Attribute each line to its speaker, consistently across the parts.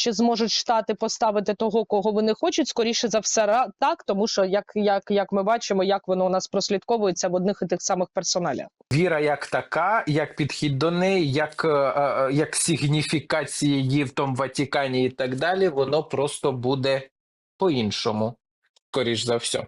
Speaker 1: Чи зможуть штати поставити того, кого вони хочуть? Скоріше за все, так, тому що як, як, як ми бачимо, як воно у нас прослідковується в одних і тих самих персоналях.
Speaker 2: Віра як така, як підхід до неї, як, е, е, як сигніфікація її в тому Ватикані і так далі, воно просто буде по-іншому, скоріш за все.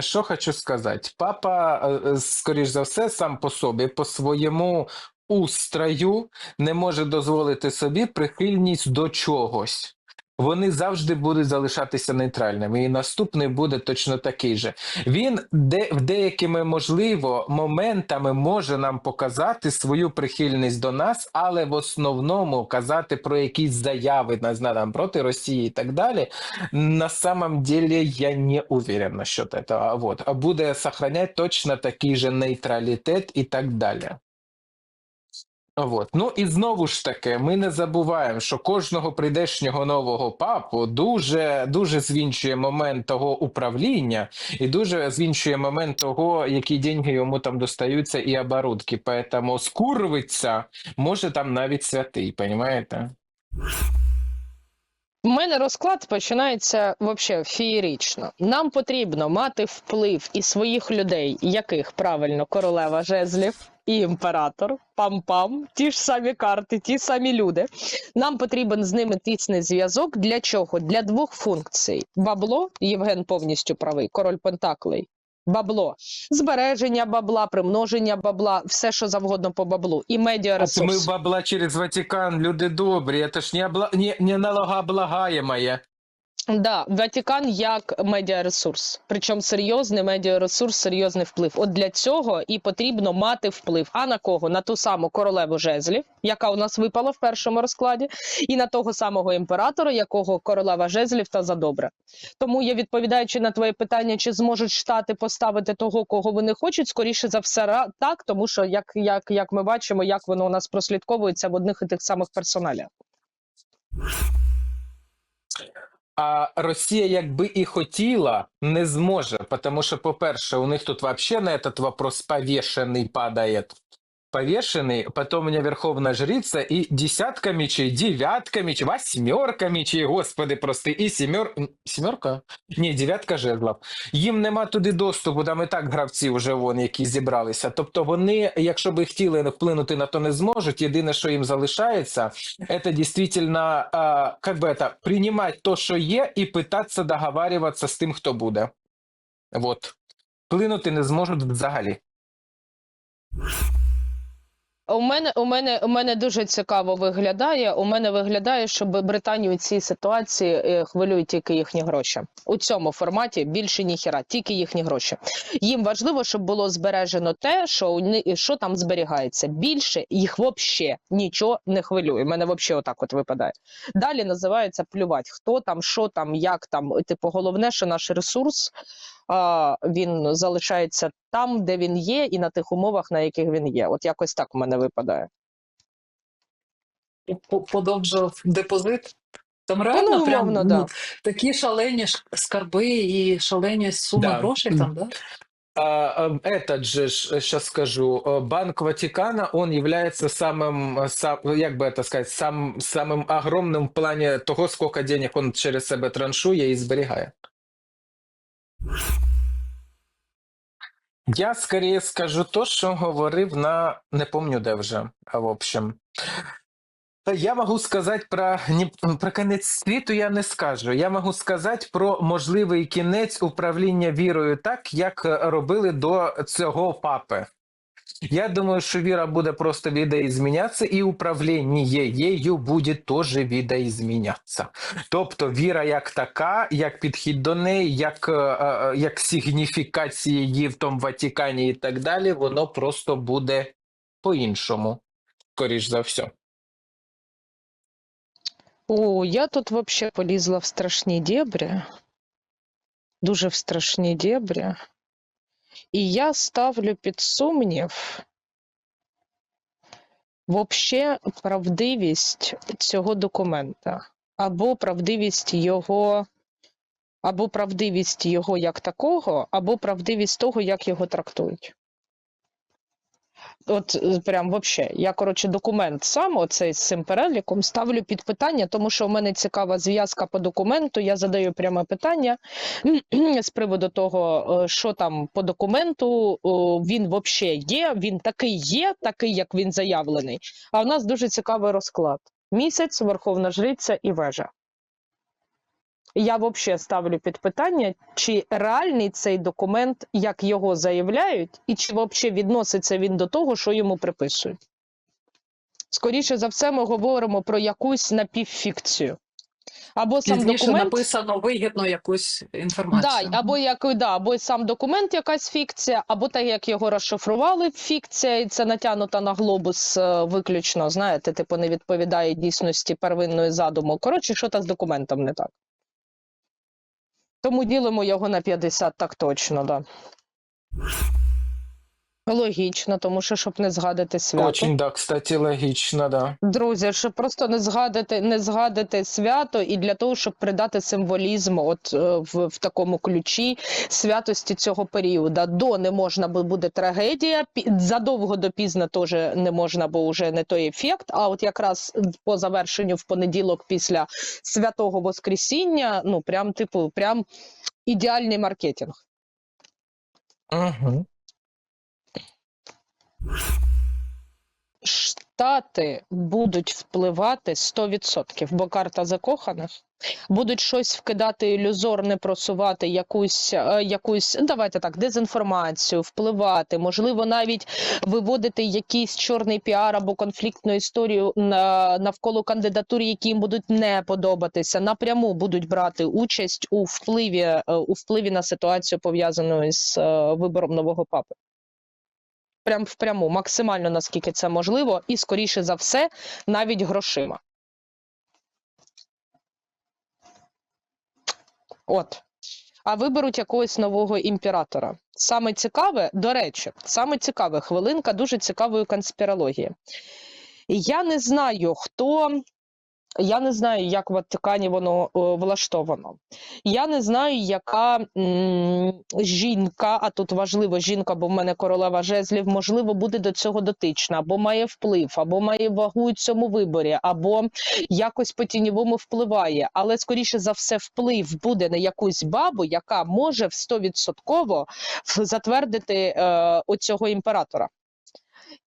Speaker 2: Що хочу сказати? Папа, е, скоріш за все, сам по собі, по своєму устрою не може дозволити собі прихильність до чогось. Вони завжди будуть залишатися нейтральними, і наступний буде точно такий же. Він де в деякими можливо моментами може нам показати свою прихильність до нас, але в основному казати про якісь заяви не знаю, там, проти Росії і так далі. На самом деле я не уверен насчет этого. Вот. А буде сохранять точно такий же нейтралітет і так далі. Вот. Ну і знову ж таки, ми не забуваємо, що кожного прийдешнього нового папу дуже дуже звінчує момент того управління, і дуже звінчує момент того, які деньги йому там достаються, і оборудки. Поэтому скурвиться може там навіть святий, понімаєте?
Speaker 1: У мене розклад починається вообще феєрично. Нам потрібно мати вплив і своїх людей, яких правильно королева жезлів і імператор, пам-пам, ті ж самі карти, ті самі люди. Нам потрібен з ними тісний зв'язок. Для чого? Для двох функцій: бабло, Євген повністю правий, король Пентаклей. Бабло, збереження бабла, примноження бабла, все що завгодно по баблу, і
Speaker 2: А
Speaker 1: медіаресурс.
Speaker 2: ми бабла через Ватикан, люди добрі, це ж не, обла... не, не налогооблагаємое.
Speaker 1: Да, Ватикан як медіаресурс, причому серйозний медіаресурс, серйозний вплив. От для цього і потрібно мати вплив. А на кого? На ту саму королеву жезлів, яка у нас випала в першому розкладі, і на того самого імператора, якого королева жезлів та задобре. Тому я відповідаючи на твоє питання, чи зможуть штати поставити того, кого вони хочуть, скоріше за все, так, тому що як, як, як ми бачимо, як воно у нас прослідковується в одних і тих самих персоналях.
Speaker 2: А Росія, якби і хотіла, не зможе, тому що, по-перше, у них тут вообще на этот вопрос повішений падает. Повешенный, потом у меня верховная жрица и десятка мечей, девятка мечей, восьмерка мечей, господи, просто і семер... м, Семерка? Ні, дев'ятка жезлов. Їм нема туди доступу, там і так гравці вже вон, які зібралися. Тобто вони, якщо би хотіли вплинути на то не зможуть, єдине, що їм залишається, это действительно, а, как бы это, принимать то, що є, і питатися договарюватися з тим, хто буде. Вот. Вплинути не зможуть взагалі.
Speaker 1: У мене у мене у мене дуже цікаво виглядає. У мене виглядає, що Британію цій ситуації е, хвилюють тільки їхні гроші. У цьому форматі більше ніхіра, тільки їхні гроші. Їм важливо, щоб було збережено те, що у ни- що там зберігається. Більше їх взагалі нічого не хвилює. Мене взагалі отак от випадає. Далі називається плювати, хто там, що там, як там. Типу, головне, що наш ресурс А, він залишається там, де він є, і на тих умовах, на яких він є. От якось так у мене випадає.
Speaker 3: По- подовжив депозит. Там
Speaker 1: ну,
Speaker 3: реально прям
Speaker 1: умовно,
Speaker 3: ну,
Speaker 1: да.
Speaker 3: такі шалені ш- скарби і шалені суми
Speaker 2: Да.
Speaker 3: грошей там, да?
Speaker 2: А, а, Этот же, сейчас скажу, э, Банк Ватикана, он является самым, э, сам, як би это сказать, сам, самым огромным в плане того, сколько денег он через себе траншує і зберігає. Я скоріше скажу то, що говорив на не помню де вже, а в общем. Я можу сказати про, про кінець світу, я не скажу. Я можу сказати про можливий кінець управління вірою так, як робили до цього папи. Я думаю, що віра буде просто відоізмінятися, і управління її буде теж відоізмінятися. Тобто віра як така, як підхід до неї, як, е, е, як сигніфікація її в тому Ватикані і так далі, воно просто буде по-іншому, скоріш за все.
Speaker 1: О, я тут вообще полізла в страшні дебрі. Дуже в страшні дебрі. І я ставлю під сумнів вообще правдивість цього документа, або правдивість його, або правдивість його як такого, або правдивість того, як його трактують. От е, прям вообще. Я коротше документ сам, оцей з цим переліком, ставлю під питання, тому що у мене цікава зв'язка по документу. Я задаю пряме питання з приводу того, е, що там по документу він вообще є. Він такий є, такий, як він заявлений. А у нас дуже цікавий розклад: місяць, верховна жриця і вежа. Я взагалі ставлю під питання, чи реальний цей документ, як його заявляють, і чи взагалі відноситься він до того, що йому приписують. Скоріше за все, ми говоримо про якусь напівфікцію. Або сам
Speaker 3: Пізніше
Speaker 1: документ.
Speaker 3: написано вигідно якусь інформацію.
Speaker 1: Да, або як да, або сам документ якась фікція, або так як його розшифрували, фікція, і це натягнута на глобус е, виключно. Знаєте, типу не відповідає дійсності первинної задуму. Коротше, що там з документом не так. Тому ділимо його на 50, так точно, да. Логічно, тому що щоб не згадати свято.
Speaker 2: Очень, да, кстати, логічно, да.
Speaker 1: Друзі, щоб просто не згадати, не згадати свято, і для того, щоб придати символізм, от е, в, в такому ключі святості цього періоду. До не можна, буде трагедія. Задовго до пізно теж не можна, бо вже не той ефект. А от якраз по завершенню в понеділок після святого Воскресіння, ну прям типу, прям ідеальний маркетинг.
Speaker 2: Угу.
Speaker 1: Штати будуть впливати 100%, бо карта закоханих. Будуть щось вкидати ілюзорне, просувати якусь, е, якусь, давайте так, дезінформацію, впливати, можливо, навіть виводити якийсь чорний піар або конфліктну історію на, навколо кандидатур, які їм будуть не подобатися. Напряму будуть брати участь у впливі, е, у впливі на ситуацію, пов'язану з е, вибором нового папи. Прям впряму, максимально наскільки це можливо, і скоріше за все, навіть грошима. От. А виберуть якогось нового імператора. Саме цікаве, до речі, саме цікаве хвилинка дуже цікавої конспірології. Я не знаю, хто. Я не знаю, як в Ватикані воно о, влаштовано. Я не знаю, яка жінка, а тут важливо жінка, бо в мене королева жезлів, можливо, буде до цього дотична, або має вплив, або має вагу у цьому виборі, або якось по тіньовому впливає. Але скоріше за все, вплив буде на якусь бабу, яка може в 100% затвердити е, оцього імператора.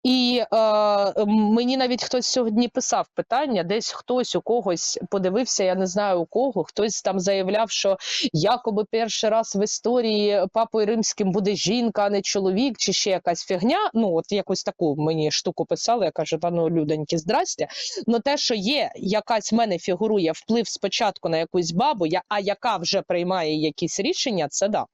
Speaker 1: І е, мені навіть хтось сьогодні писав питання, десь хтось у когось подивився, я не знаю у кого, хтось там заявляв, що якоби перший раз в історії папою римським буде жінка, а не чоловік, чи ще якась фігня. Ну, от якусь таку мені штуку писали, я кажу, та ну людоньки, здрастя. Ну те, що є, якась в мене фігурує вплив спочатку на якусь бабу, я, а яка вже приймає якісь рішення, це да.